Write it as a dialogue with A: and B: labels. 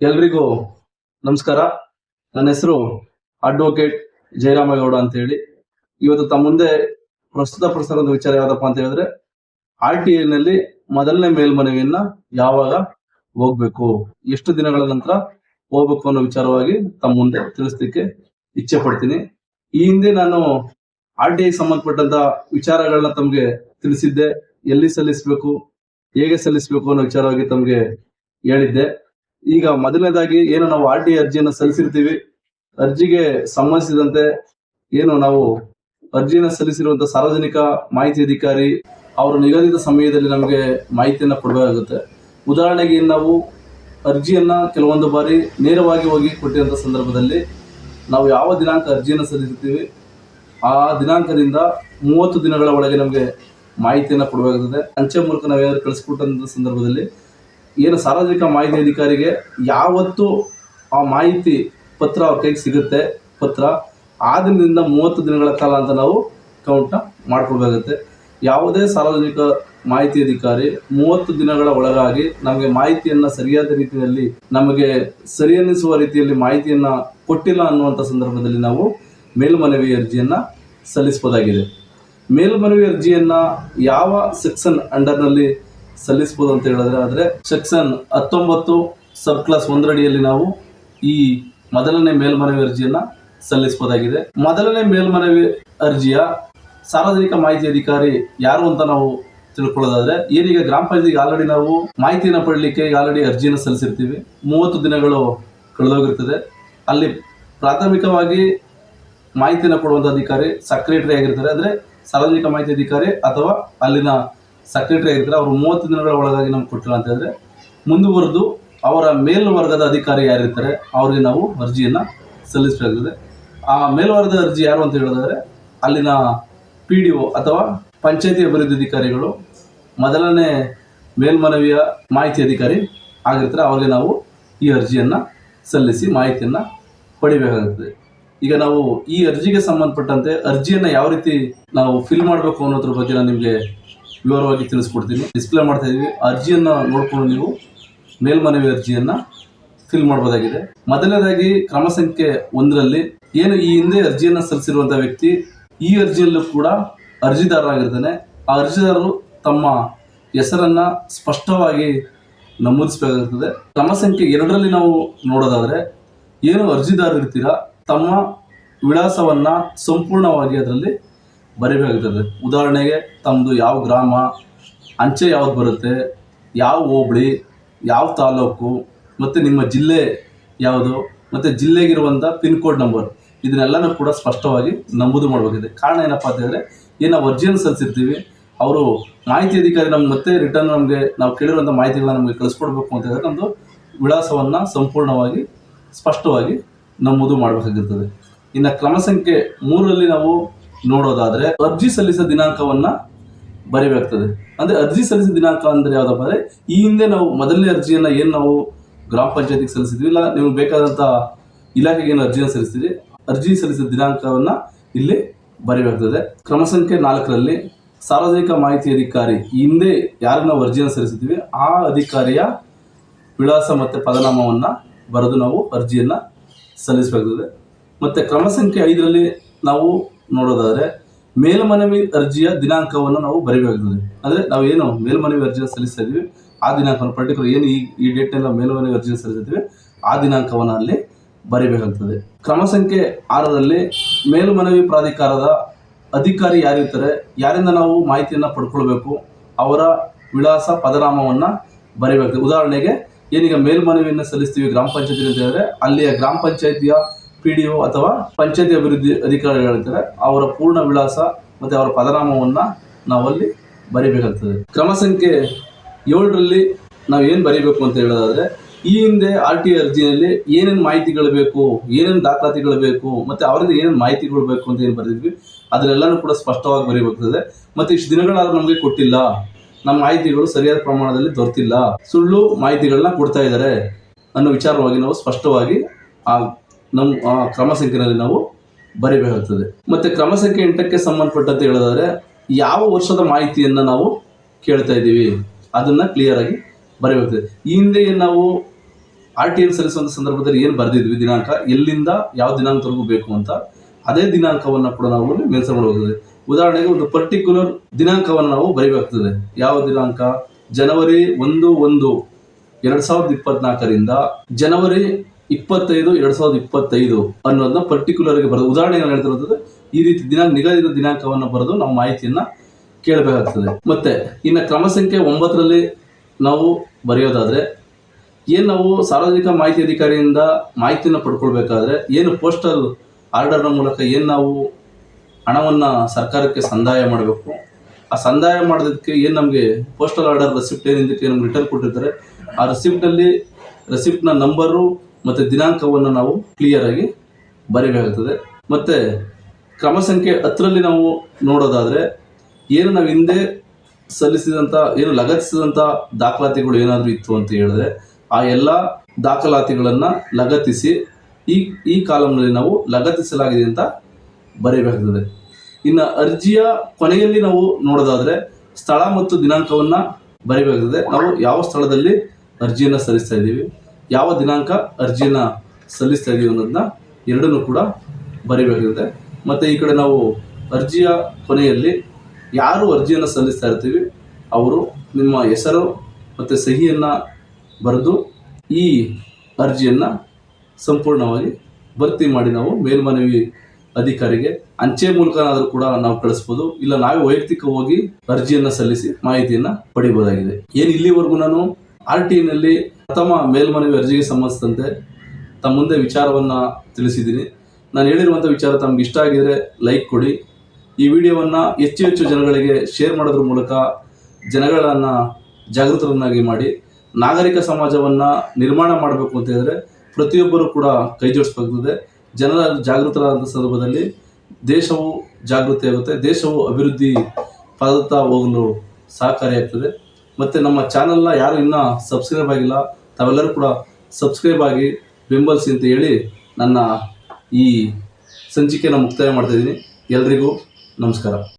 A: ಎಲ್ರಿಗೂ ನಮಸ್ಕಾರ. ನನ್ನ ಹೆಸರು ಅಡ್ವೊಕೇಟ್ ಜಯರಾಮೇಗೌಡ ಅಂತ ಹೇಳಿ ಇವತ್ತು ತಮ್ಮ ಮುಂದೆ ಪ್ರಸ್ತುತ ಪ್ರಸಾರದ ವಿಚಾರ ಯಾವ್ದಪ್ಪ ಅಂತ ಹೇಳಿದ್ರೆ, ಆರ್ ಟಿ ನಲ್ಲಿ ಮೊದಲನೇ ಮೇಲ್ಮನವಿಯನ್ನ ಯಾವಾಗ ಹೋಗ್ಬೇಕು, ಎಷ್ಟು ದಿನಗಳ ನಂತರ ಹೋಗ್ಬೇಕು ಅನ್ನೋ ವಿಚಾರವಾಗಿ ತಮ್ಮ ಮುಂದೆ ತಿಳಿಸ್ಲಿಕ್ಕೆ ಇಚ್ಛೆ ಪಡ್ತೀನಿ. ಈ ಹಿಂದೆ ನಾನು ಆರ್ ಟಿ ಐ ಸಂಬಂಧಪಟ್ಟಂತ ವಿಚಾರಗಳನ್ನ ತಮಗೆ ತಿಳಿಸಿದ್ದೆ. ಎಲ್ಲಿ ಸಲ್ಲಿಸಬೇಕು, ಹೇಗೆ ಸಲ್ಲಿಸಬೇಕು ಅನ್ನೋ ವಿಚಾರವಾಗಿ ತಮಗೆ ಹೇಳಿದ್ದೆ. ಈಗ ಮೊದಲನೇದಾಗಿ ಏನು ನಾವು ಆರ್ ಟಿ ಅರ್ಜಿಯನ್ನು ಸಲ್ಲಿಸಿರ್ತೀವಿ? ಅರ್ಜಿಗೆ ಸಂಬಂಧಿಸಿದಂತೆ ಏನು ನಾವು ಅರ್ಜಿಯನ್ನು ಸಲ್ಲಿಸಿರುವಂತಹ ಸಾರ್ವಜನಿಕ ಮಾಹಿತಿ ಅಧಿಕಾರಿ ಅವರು ನಿಗದಿತ ಸಮಯದಲ್ಲಿ ನಮಗೆ ಮಾಹಿತಿಯನ್ನು ಕೊಡಬೇಕಾಗುತ್ತೆ. ಉದಾಹರಣೆಗೆ ನಾವು ಅರ್ಜಿಯನ್ನ ಕೆಲವೊಂದು ಬಾರಿ ನೇರವಾಗಿ ಹೋಗಿ ಕೊಟ್ಟಿರುವಂಥ ಸಂದರ್ಭದಲ್ಲಿ ನಾವು ಯಾವ ದಿನಾಂಕ ಅರ್ಜಿಯನ್ನು ಸಲ್ಲಿಸಿರ್ತೀವಿ? ಆ ದಿನಾಂಕದಿಂದ ಮೂವತ್ತು ದಿನಗಳ ಒಳಗೆ ನಮಗೆ ಮಾಹಿತಿಯನ್ನು ಕೊಡಬೇಕಾಗುತ್ತದೆ ಅಂಚೆ ಮೂಲಕ ನಾವು ಯಾರು ಕಳಿಸ್ಕೊಟ್ಟಂತ ಸಂದರ್ಭದಲ್ಲಿ ಏನು ಸಾರ್ವಜನಿಕ ಮಾಹಿತಿ ಅಧಿಕಾರಿಗೆ ಯಾವತ್ತು ಆ ಮಾಹಿತಿ ಪತ್ರ ಅವ್ರ ಕೈಗೆ ಸಿಗುತ್ತೆ, ಪತ್ರ. ಆ ದಿನದಿಂದ ಮೂವತ್ತು ದಿನಗಳ ಕಾಲ ಅಂತ ನಾವು ಕೌಂಟ್ನ ಮಾಡ್ಕೊಳ್ಬೇಕಾಗುತ್ತೆ. ಯಾವುದೇ ಸಾರ್ವಜನಿಕ ಮಾಹಿತಿ ಅಧಿಕಾರಿ ಮೂವತ್ತು ದಿನಗಳ ಒಳಗಾಗಿ ನಮಗೆ ಮಾಹಿತಿಯನ್ನ ಸರಿಯಾದ ರೀತಿಯಲ್ಲಿ, ನಮಗೆ ಸರಿ ಅನ್ನಿಸುವ ರೀತಿಯಲ್ಲಿ ಮಾಹಿತಿಯನ್ನ ಕೊಟ್ಟಿಲ್ಲ ಅನ್ನುವಂಥ ಸಂದರ್ಭದಲ್ಲಿ ನಾವು ಮೇಲ್ಮನವಿ ಅರ್ಜಿಯನ್ನ ಸಲ್ಲಿಸಬಹುದಾಗಿದೆ. ಮೇಲ್ಮನವಿ ಅರ್ಜಿಯನ್ನ ಯಾವ ಸೆಕ್ಷನ್ ಅಂಡರ್ನಲ್ಲಿ ಸಲ್ಲಿಸಬಹುದು ಅಂತ ಹೇಳಿದ್ರೆ ಆದರೆ ಸೆಕ್ಷನ್ ಹತ್ತೊಂಬತ್ತು ಸಬ್ ಕ್ಲಾಸ್ ಒಂದರಡಿಯಲ್ಲಿ ನಾವು ಈ ಮೊದಲನೇ ಮೇಲ್ಮನವಿ ಅರ್ಜಿಯನ್ನ ಸಲ್ಲಿಸಬಹುದಾಗಿದೆ. ಮೊದಲನೇ ಮೇಲ್ಮನವಿ ಅರ್ಜಿಯ ಸಾರ್ವಜನಿಕ ಮಾಹಿತಿ ಅಧಿಕಾರಿ ಯಾರು ಅಂತ ನಾವು ತಿಳ್ಕೊಳ್ಳೋದಾದ್ರೆ, ಏನೀಗ ಗ್ರಾಮ ಪಂಚಾಯತಿಗೆ ಆಲ್ರೆಡಿ ನಾವು ಮಾಹಿತಿಯನ್ನು ಪಡಲಿಕ್ಕೆ ಆಲ್ರೆಡಿ ಅರ್ಜಿಯನ್ನು ಸಲ್ಲಿಸಿರ್ತೀವಿ. ಮೂವತ್ತು ದಿನಗಳು ಕಳೆದೋಗಿರ್ತದೆ. ಅಲ್ಲಿ ಪ್ರಾಥಮಿಕವಾಗಿ ಮಾಹಿತಿಯನ್ನು ಕೊಡುವಂಥ ಅಧಿಕಾರಿ ಸೆಕ್ರೆಟರಿ ಆಗಿರ್ತಾರೆ. ಅಂದರೆ ಸಾರ್ವಜನಿಕ ಮಾಹಿತಿ ಅಧಿಕಾರಿ ಅಥವಾ ಅಲ್ಲಿನ ಸೆಕ್ರೆಟರಿ ಆಗಿರ್ತಾರೆ, ಅವರು ಮೂವತ್ತು ದಿನಗಳ ಒಳಗಾಗಿ ನಮ್ಗೆ ಕೊಟ್ಟಿಲ್ಲ ಅಂತ ಮುಂದುವರೆದು ಅವರ ಮೇಲ್ವರ್ಗದ ಅಧಿಕಾರಿ ಯಾರಿರ್ತಾರೆ, ಅವರಿಗೆ ನಾವು ಅರ್ಜಿಯನ್ನು ಸಲ್ಲಿಸಬೇಕಾಗ್ತದೆ. ಆ ಮೇಲ್ವರ್ಗದ ಅರ್ಜಿ ಯಾರು ಅಂತ ಹೇಳಿದ್ರೆ ಅಲ್ಲಿನ ಪಿ ಡಿ ಒ ಅಥವಾ ಪಂಚಾಯತಿ ಅಭಿವೃದ್ಧಿ ಅಧಿಕಾರಿಗಳು, ಮೊದಲನೇ ಮೇಲ್ಮನವಿಯ ಮಾಹಿತಿ ಅಧಿಕಾರಿ ಆಗಿರ್ತಾರೆ, ಅವರಿಗೆ ನಾವು ಈ ಅರ್ಜಿಯನ್ನು ಸಲ್ಲಿಸಿ ಮಾಹಿತಿಯನ್ನು ಪಡಿಬೇಕಾಗುತ್ತದೆ ಈಗ ನಾವು ಈ ಅರ್ಜಿಗೆ ಸಂಬಂಧಪಟ್ಟಂತೆ ಅರ್ಜಿಯನ್ನು ಯಾವ ರೀತಿ ನಾವು ಫಿಲ್ ಮಾಡಬೇಕು ಅನ್ನೋದ್ರ ಬಗ್ಗೆ ನಾನು ನಿಮಗೆ ವಿವರವಾಗಿ ತಿಳಿಸ್ಕೊಡ್ತೀನಿ. ಡಿಸ್ಪ್ಲೇ ಮಾಡ್ತಾ ಇದೀವಿ ಅರ್ಜಿಯನ್ನ ನೋಡ್ಕೊಂಡು ನೀವು ಮೇಲ್ಮನವಿ ಅರ್ಜಿಯನ್ನು ಫಿಲ್ ಮಾಡಬಹುದಾಗಿದೆ ಮೊದಲನೇದಾಗಿ ಕ್ರಮ ಸಂಖ್ಯೆ ಒಂದರಲ್ಲಿ ಏನು ಈ ಹಿಂದೆ ಅರ್ಜಿಯನ್ನ ಸಲ್ಲಿಸಿರುವಂತಹ ವ್ಯಕ್ತಿ ಈ ಅರ್ಜಿಯಲ್ಲೂ ಕೂಡ ಅರ್ಜಿದಾರರಾಗಿರ್ತಾನೆ. ಆ ಅರ್ಜಿದಾರರು ತಮ್ಮ ಹೆಸರನ್ನ ಸ್ಪಷ್ಟವಾಗಿ ನಮೂದಿಸಬೇಕಾಗುತ್ತದೆ ಕ್ರಮ ಸಂಖ್ಯೆ ಎರಡರಲ್ಲಿ ನಾವು ನೋಡೋದಾದ್ರೆ, ಏನು ಅರ್ಜಿದಾರರು ಇರ್ತೀರಾ ತಮ್ಮ ವಿಳಾಸವನ್ನ ಸಂಪೂರ್ಣವಾಗಿ ಅದರಲ್ಲಿ ಬರೀಬೇಕಾಗುತ್ತದೆ ಉದಾಹರಣೆಗೆ ತಮ್ಮದು ಯಾವ ಗ್ರಾಮ, ಅಂಚೆ ಯಾವ್ದು ಬರುತ್ತೆ, ಯಾವ ಹೋಬಳಿ, ಯಾವ ತಾಲೂಕು ಮತ್ತು ನಿಮ್ಮ ಜಿಲ್ಲೆ ಯಾವುದು, ಮತ್ತು ಜಿಲ್ಲೆಗಿರುವಂಥ ಪಿನ್ ಕೋಡ್ ನಂಬರ್, ಇದನ್ನೆಲ್ಲನೂ ಕೂಡ ಸ್ಪಷ್ಟವಾಗಿ ನಮೂದು ಮಾಡಬೇಕಿದೆ ಕಾರಣ ಏನಪ್ಪ ಅಂತ ಹೇಳಿದ್ರೆ, ಏನು ನಾವು ಅರ್ಜಿಯನ್ನು ಸಲ್ಲಿಸಿರ್ತೀವಿ, ಅವರು ಮಾಹಿತಿ ಅಧಿಕಾರಿ ನಮ್ಗೆ ಮತ್ತೆ ರಿಟರ್ನ್ ನಮಗೆ ನಾವು ಕೇಳಿರುವಂಥ ಮಾಹಿತಿಗಳನ್ನ ನಮಗೆ ಕಳಿಸ್ಕೊಡ್ಬೇಕು ಅಂತ ಹೇಳಿದ್ರೆ ನಮ್ಮದು ವಿಳಾಸವನ್ನು ಸಂಪೂರ್ಣವಾಗಿ ಸ್ಪಷ್ಟವಾಗಿ ನಮೂದು ಮಾಡಬೇಕಾಗಿರ್ತದೆ. ಇನ್ನು ಕ್ರಮ ಸಂಖ್ಯೆ ಮೂರರಲ್ಲಿ ನಾವು ನೋಡೋದಾದ್ರೆ ಅರ್ಜಿ ಸಲ್ಲಿಸಿದ ದಿನಾಂಕವನ್ನ ಬರೀಬೇಕಾಗ್ತದೆ. ಅಂದ್ರೆ ಅರ್ಜಿ ಸಲ್ಲಿಸಿದ ದಿನಾಂಕ ಅಂದ್ರೆ ಯಾವ್ದಪ್ಪ ಅಂದ್ರೆ, ಈ ಹಿಂದೆ ನಾವು ಮೊದಲನೇ ಅರ್ಜಿಯನ್ನ ಏನ್ ನಾವು ಗ್ರಾಮ ಪಂಚಾಯತಿಗೆ ಸಲ್ಲಿಸಿದ್ವಿ, ಇಲ್ಲ ನಿಮ್ಗೆ ಬೇಕಾದಂತ ಇಲಾಖೆಗೆ ಏನು ಅರ್ಜಿಯನ್ನು ಸಲ್ಲಿಸಿದ್ರಿ, ಅರ್ಜಿ ಸಲ್ಲಿಸಿದ ದಿನಾಂಕವನ್ನ ಇಲ್ಲಿ ಬರೀಬೇಕಾಗ್ತದೆ. ಕ್ರಮ ಸಂಖ್ಯೆ ನಾಲ್ಕರಲ್ಲಿ ಸಾರ್ವಜನಿಕ ಮಾಹಿತಿ ಅಧಿಕಾರಿ, ಈ ಹಿಂದೆ ಯಾರು ನಾವು ಅರ್ಜಿಯನ್ನು ಸಲ್ಲಿಸಿದ್ವಿ, ಆ ಅಧಿಕಾರಿಯ ವಿಳಾಸ ಮತ್ತೆ ಪದನಾಮವನ್ನ ಬರೆದು ನಾವು ಅರ್ಜಿಯನ್ನ ಸಲ್ಲಿಸಬೇಕಾಗ್ತದೆ. ಮತ್ತೆ ಕ್ರಮ ಸಂಖ್ಯೆ ಐದರಲ್ಲಿ ನಾವು ನೋಡೋದಾದ್ರೆ ಮೇಲ್ಮನವಿ ಅರ್ಜಿಯ ದಿನಾಂಕವನ್ನು ನಾವು ಬರೀಬೇಕಾಗ್ತದೆ. ಅಂದ್ರೆ ನಾವು ಏನು ಮೇಲ್ಮನವಿ ಅರ್ಜಿಯನ್ನು ಸಲ್ಲಿಸ್ತಾ ಇದೀವಿ ಆ ದಿನಾಂಕವನ್ನು ಪರ್ಟಿಕ್ಯುಲರ್ ಏನು ಈ ಈ ಡೇಟ್ನೆಲ್ಲ ಮೇಲ್ಮನವಿ ಅರ್ಜಿಯನ್ನು ಸಲ್ಲಿಸಿದ್ವಿ ಆ ದಿನಾಂಕವನ್ನು ಅಲ್ಲಿ ಬರೀಬೇಕಾಗ್ತದೆ. ಕ್ರಮ ಸಂಖ್ಯೆ ಆರರಲ್ಲಿ ಮೇಲ್ಮನವಿ ಪ್ರಾಧಿಕಾರದ ಅಧಿಕಾರಿ ಯಾರಿರ್ತಾರೆ, ಯಾರಿಂದ ನಾವು ಮಾಹಿತಿಯನ್ನು ಪಡ್ಕೊಳ್ಬೇಕು, ಅವರ ವಿಳಾಸ ಪದನಾಮವನ್ನು ಬರೀಬೇಕಾಗ್ತದೆ. ಉದಾಹರಣೆಗೆ, ಏನೀಗ ಮೇಲ್ಮನವಿಯನ್ನು ಸಲ್ಲಿಸ್ತೀವಿ ಗ್ರಾಮ ಪಂಚಾಯತಿ ಅಂತ ಹೇಳಿದ್ರೆ, ಅಲ್ಲಿಯ ಗ್ರಾಮ ಪಂಚಾಯತಿಯ ಪಿ ಡಿ ಒ ಅಥವಾ ಪಂಚಾಯತಿ ಅಭಿವೃದ್ಧಿ ಅಧಿಕಾರಿಗಳಿರ್ತಾರೆ, ಅವರ ಪೂರ್ಣ ವಿಳಾಸ ಮತ್ತು ಅವರ ಪದನಾಮವನ್ನ ನಾವಲ್ಲಿ ಬರೀಬೇಕಾಗ್ತದೆ. ಕ್ರಮ ಸಂಖ್ಯೆ ಏಳರಲ್ಲಿ ನಾವು ಏನು ಬರೀಬೇಕು ಅಂತ ಹೇಳೋದಾದ್ರೆ, ಈ ಹಿಂದೆ ಆರ್ ಟಿ ಅರ್ಜಿಯಲ್ಲಿ ಏನೇನು ಮಾಹಿತಿಗಳು ಬೇಕು, ಏನೇನು ದಾಖಲಾತಿಗಳು ಬೇಕು, ಮತ್ತು ಅವರಿಂದ ಏನೇನು ಮಾಹಿತಿಗಳು ಬೇಕು ಅಂತ ಏನು ಬರೆದಿದ್ವಿ ಅದರೆಲ್ಲನೂ ಕೂಡ ಸ್ಪಷ್ಟವಾಗಿ ಬರೀಬೇಕಾಗ್ತದೆ. ಮತ್ತು ಇಷ್ಟು ದಿನಗಳಾದ್ರೂ ನಮಗೆ ಕೊಟ್ಟಿಲ್ಲ, ನಮ್ಮ ಮಾಹಿತಿಗಳು ಸರಿಯಾದ ಪ್ರಮಾಣದಲ್ಲಿ ದೊರೆತಿಲ್ಲ, ಸುಳ್ಳು ಮಾಹಿತಿಗಳನ್ನ ಕೊಡ್ತಾ ಇದ್ದಾರೆ ಅನ್ನೋ ವಿಚಾರವಾಗಿ ನಾವು ಸ್ಪಷ್ಟವಾಗಿ ಆ ನಮ್ಮ ಕ್ರಮ ಸಂಖ್ಯೆನಲ್ಲಿ ನಾವು ಬರೀಬೇಕಾಗ್ತದೆ. ಮತ್ತೆ ಕ್ರಮ ಸಂಖ್ಯೆ ಎಂಟಕ್ಕೆ ಸಂಬಂಧಪಟ್ಟಂತೆ ಹೇಳೋದಾದ್ರೆ, ಯಾವ ವರ್ಷದ ಮಾಹಿತಿಯನ್ನ ನಾವು ಕೇಳ್ತಾ ಇದ್ದೀವಿ, ಅದನ್ನ ಕ್ಲಿಯರ್ ಆಗಿ ಬರೀಬೇಕಾಗ್ತದೆ. ಈ ಹಿಂದೆ ನಾವು ಆರ್ ಟಿ ಎನ್ ಸಲ್ಲಿಸುವಂಥ ಸಂದರ್ಭದಲ್ಲಿ ಏನು ಬರೆದಿದ್ವಿ ದಿನಾಂಕ, ಎಲ್ಲಿಂದ ಯಾವ ದಿನಾಂಕವರೆಗೂ ಬೇಕು ಅಂತ, ಅದೇ ದಿನಾಂಕವನ್ನ ಕೂಡ ನಾವು ಮೆನ್ಷನ್ ಮಾಡಬಹುದು ಉದಾಹರಣೆಗೆ ಒಂದು ಪರ್ಟಿಕ್ಯುಲರ್ ದಿನಾಂಕವನ್ನು ನಾವು ಬರೀಬೇಕಾಗ್ತದೆ. ಯಾವ ದಿನಾಂಕ? ಜನವರಿ ಒಂದು ಒಂದು, ಎರಡು ಸಾವಿರದ ಇಪ್ಪತ್ನಾಲ್ಕರಿಂದ ಜನವರಿ ಇಪ್ಪತ್ತೈದು, ಎರಡ್ ಸಾವಿರದ ಇಪ್ಪತ್ತೈದು ಅನ್ನೋದನ್ನ ಪರ್ಟಿಕ್ಯುಲರ್ ಆಗಿ ಬರೆದು ಉದಾಹರಣೆ ಏನು ಹೇಳ್ತಿರೋದು ಈ ರೀತಿ ದಿನ ನಿಗದಿತ ದಿನಾಂಕವನ್ನು ಬರೆದು ನಾವು ಮಾಹಿತಿಯನ್ನ ಕೇಳಬೇಕಾಗ್ತದೆ. ಮತ್ತೆ, ಇನ್ನು ಕ್ರಮ ಸಂಖ್ಯೆ ಒಂಬತ್ತರಲ್ಲಿ ನಾವು ಬರೆಯೋದಾದ್ರೆ, ಏನು ನಾವು ಸಾರ್ವಜನಿಕ ಮಾಹಿತಿ ಅಧಿಕಾರಿಯಿಂದ ಮಾಹಿತಿಯನ್ನು ಪಡ್ಕೊಳ್ಬೇಕಾದ್ರೆ, ಏನು ಪೋಸ್ಟಲ್ ಆರ್ಡರ್ನ ಮೂಲಕ ಏನು ನಾವು ಹಣವನ್ನ ಸರ್ಕಾರಕ್ಕೆ ಸಂದಾಯ ಮಾಡಬೇಕು? ಆ ಸಂದಾಯ ಮಾಡೋದಕ್ಕೆ ಏನು ನಮಗೆ ಪೋಸ್ಟಲ್ ಆರ್ಡರ್ ರೆಸಿಪ್ಟ್ ಏನಿದ್ದಕ್ಕೆ ನಮ್ಗೆ ರಿಟರ್ನ್ ಕೊಟ್ಟಿರ್ತಾರೆ? ಆ ರೆಸಿಪ್ಟ್ನಲ್ಲಿ ರೆಸಿಪ್ಟ್ನ ನಂಬರು ಮತ್ತು ದಿನಾಂಕವನ್ನು ನಾವು ಕ್ಲಿಯರ್ ಆಗಿ ಬರೀಬೇಕಾಗ್ತದೆ. ಮತ್ತೆ ಕ್ರಮ ಸಂಖ್ಯೆ ಹತ್ತರಲ್ಲಿ ನಾವು ನೋಡೋದಾದ್ರೆ, ಏನು ನಾವು ಹಿಂದೆ ಸಲ್ಲಿಸಿದಂಥ ಏನು ಲಗತ್ತಿಸಿದಂಥ ದಾಖಲಾತಿಗಳು ಏನಾದರೂ ಇತ್ತು ಅಂತ ಹೇಳಿದ್ರೆ, ಆ ಎಲ್ಲ ದಾಖಲಾತಿಗಳನ್ನು ಲಗತ್ತಿಸಿ, ಈ ಈ ಕಾಲಂನಲ್ಲಿ ನಾವು ಲಗತ್ತಿಸಲಾಗಿದೆ ಅಂತ ಬರೆಯಬೇಕಾಗ್ತದೆ ಇನ್ನು ಅರ್ಜಿಯ ಕೊನೆಯಲ್ಲಿ ನಾವು ನೋಡೋದಾದ್ರೆ, ಸ್ಥಳ ಮತ್ತು ದಿನಾಂಕವನ್ನ ಬರೀಬೇಕಾಗ್ತದೆ. ನಾವು ಯಾವ ಸ್ಥಳದಲ್ಲಿ ಅರ್ಜಿಯನ್ನು ಸಲ್ಲಿಸ್ತಾ ಇದ್ದೀವಿ? ಯಾವ ದಿನಾಂಕ ಅರ್ಜಿಯನ್ನ ಸಲ್ಲಿಸ್ತಾ ಇದೀವಿ ಅನ್ನೋದನ್ನ ಎರಡನ್ನೂ ಕೂಡ ಬರೀಬೇಕಾಗುತ್ತೆ ಮತ್ತೆ ಈ ಕಡೆ ನಾವು ಅರ್ಜಿಯ ಕೊನೆಯಲ್ಲಿ ಯಾರು ಅರ್ಜಿಯನ್ನು ಸಲ್ಲಿಸ್ತಾ ಇರ್ತೀವಿ, ಅವರು ನಿಮ್ಮ ಹೆಸರು ಮತ್ತು ಸಹಿಯನ್ನು ಬರೆದು ಈ ಅರ್ಜಿಯನ್ನು ಸಂಪೂರ್ಣವಾಗಿ ಭರ್ತಿ ಮಾಡಿ ನಾವು ಮೇಲ್ಮನವಿ ಅಧಿಕಾರಿಗೆ, ಅಂಚೆ ಮೂಲಕನಾದರೂ ಕೂಡ ನಾವು ಕಳಿಸ್ಬೋದು, ಇಲ್ಲ ನಾವೇ ವೈಯಕ್ತಿಕ ಹೋಗಿ ಅರ್ಜಿಯನ್ನ ಸಲ್ಲಿಸಿ ಮಾಹಿತಿಯನ್ನು ಪಡಿಬೋದಾಗಿದೆ. ಏನು ಇಲ್ಲಿವರೆಗೂ ನಾನು ಆರ್ ಟಿ ನಲ್ಲಿ ಪ್ರಥಮ ಮೇಲ್ಮನವಿ ಅರ್ಜಿಗೆ ಸಂಬಂಧಿಸಿದಂತೆ ತಮ್ಮ ಮುಂದೆ ವಿಚಾರವನ್ನು ತಿಳಿಸಿದ್ದೀನಿ. ನಾನು ಹೇಳಿರುವಂಥ ವಿಚಾರ ತಮ್ಗೆ ಇಷ್ಟ ಆಗಿದರೆ ಲೈಕ್ ಕೊಡಿ. ಈ ವಿಡಿಯೋವನ್ನು ಹೆಚ್ಚು ಹೆಚ್ಚು ಜನಗಳಿಗೆ ಶೇರ್ ಮಾಡೋದ್ರ ಮೂಲಕ ಜನಗಳನ್ನು ಜಾಗೃತರನ್ನಾಗಿ ಮಾಡಿ, ನಾಗರಿಕ ಸಮಾಜವನ್ನು ನಿರ್ಮಾಣ ಮಾಡಬೇಕು ಅಂತ ಹೇಳಿದ್ರೆ ಪ್ರತಿಯೊಬ್ಬರೂ ಕೂಡ ಕೈ ಜೋಡಿಸಬೇಕಾಗ್ತದೆ. ಜನರ ಜಾಗೃತರಾದ ಸಂದರ್ಭದಲ್ಲಿ ದೇಶವು ಜಾಗೃತಿ ಆಗುತ್ತೆ ದೇಶವು ಅಭಿವೃದ್ಧಿ ಪದತ್ತ ಹೋಗಲು ಸಹಕಾರಿಯಾಗ್ತದೆ. ಮತ್ತು ನಮ್ಮ ಚಾನಲ್ನ ಯಾರು ಇನ್ನೂ ಸಬ್ಸ್ಕ್ರೈಬ್ ಆಗಿಲ್ಲ ತಾವೆಲ್ಲರೂ ಕೂಡ ಸಬ್ಸ್ಕ್ರೈಬ್ ಆಗಿ ಬೆಂಬಲಿಸಿ ಅಂತ ಹೇಳಿ ನನ್ನ ಈ ಸಂಚಿಕೆಯನ್ನು ಮುಕ್ತಾಯ ಮಾಡ್ತಾಯಿದ್ದೀನಿ ಎಲ್ರಿಗೂ ನಮಸ್ಕಾರ.